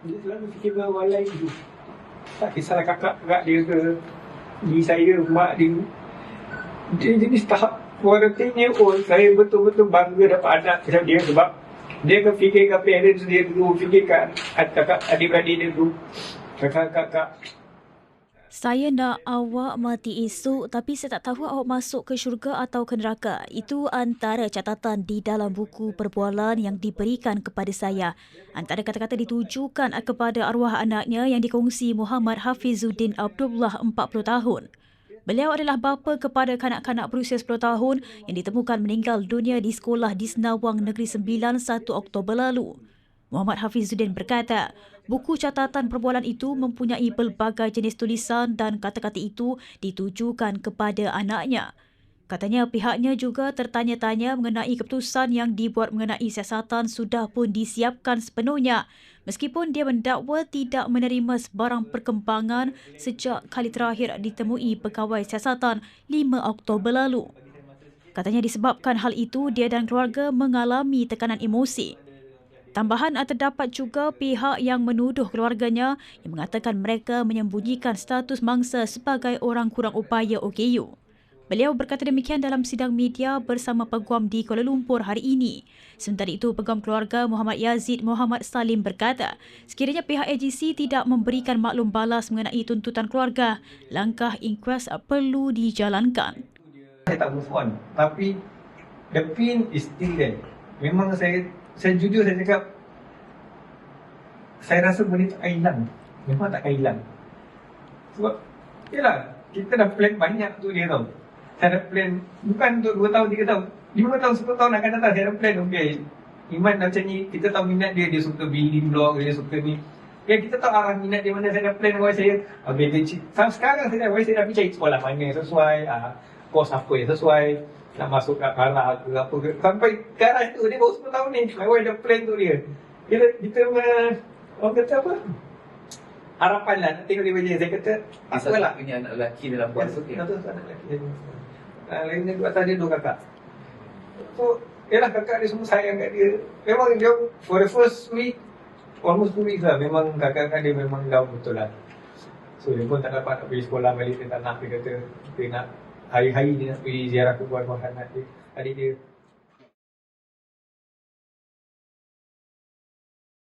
Dia selalu fikir orang lain. Tak kisahlah kakak kakak dia ke ni saya, mak dia. Dia jenis tahap tanya oh saya betul-betul bangga dapat anak macam dia sebab dia akan fikirkan parents dia dulu, fikirkan kakak adik-beradik dia dulu. Kakak-kakak Saya nak awak mati esok tapi saya tak tahu awak masuk ke syurga atau ke neraka. Itu antara catatan di dalam buku perbualan yang diberikan kepada saya. Antara kata-kata ditujukan kepada arwah anaknya yang dikongsi Muhammad Hafizuddin Abdullah 40 tahun. Beliau adalah bapa kepada kanak-kanak berusia 10 tahun yang ditemukan meninggal dunia di sekolah di Senawang Negeri Sembilan 1 Oktober lalu. Muhammad Hafizuddin berkata, buku catatan perbualan itu mempunyai pelbagai jenis tulisan dan kata-kata itu ditujukan kepada anaknya. Katanya pihaknya juga tertanya-tanya mengenai keputusan yang dibuat mengenai siasatan sudah pun disiapkan sepenuhnya meskipun dia mendakwa tidak menerima sebarang perkembangan sejak kali terakhir ditemui pegawai siasatan 5 Oktober lalu. Katanya disebabkan hal itu dia dan keluarga mengalami tekanan emosi. Tambahan terdapat juga pihak yang menuduh keluarganya yang mengatakan mereka menyembunyikan status mangsa sebagai orang kurang upaya OKU. Beliau berkata demikian dalam sidang media bersama peguam di Kuala Lumpur hari ini. Sementara itu, peguam keluarga Muhammad Yazid Muhammad Salim berkata, sekiranya pihak AGC tidak memberikan maklum balas mengenai tuntutan keluarga, langkah inquest perlu dijalankan. saya tak move on tapi the pain is still there memang saya saya jujur saya cakap saya rasa benda tak akan hilang. Memang tak akan hilang. Sebab yelah kita dah plan banyak tu dia tau. Saya dah plan bukan untuk 2 tahun 3 tahun. 5 tahun 10 tahun akan datang saya dah plan okay. Iman dah macam ni kita tahu minat dia dia suka building blog dia suka ni. Ya kita tahu arah minat dia mana saya dah plan why saya Habis dia. Sekarang saya dah why saya dah pergi cari sekolah mana sesuai uh, Kos apa yang sesuai Nak masuk kat kara ke apa ke. Sampai ke arah tu dia baru 10 tahun ni. Why dah plan tu dia. Kita, kita uh, Orang kata apa? Harapan lah nak tengok dia macam ni. Saya kata Asal Apalah punya anak lelaki dalam Satu dia. satu anak lelaki dia. Ah, Lainnya atas dia dua kakak. So Yalah kakak dia semua sayang kat dia. Memang dia For the first week Almost two weeks lah Memang kakak-kakak dia memang down betul lah. So dia pun tak dapat nak pergi sekolah balik Dia tak nak Dia kata Dia nak Hari-hari dia nak pergi ziarah buah anak dia Adik dia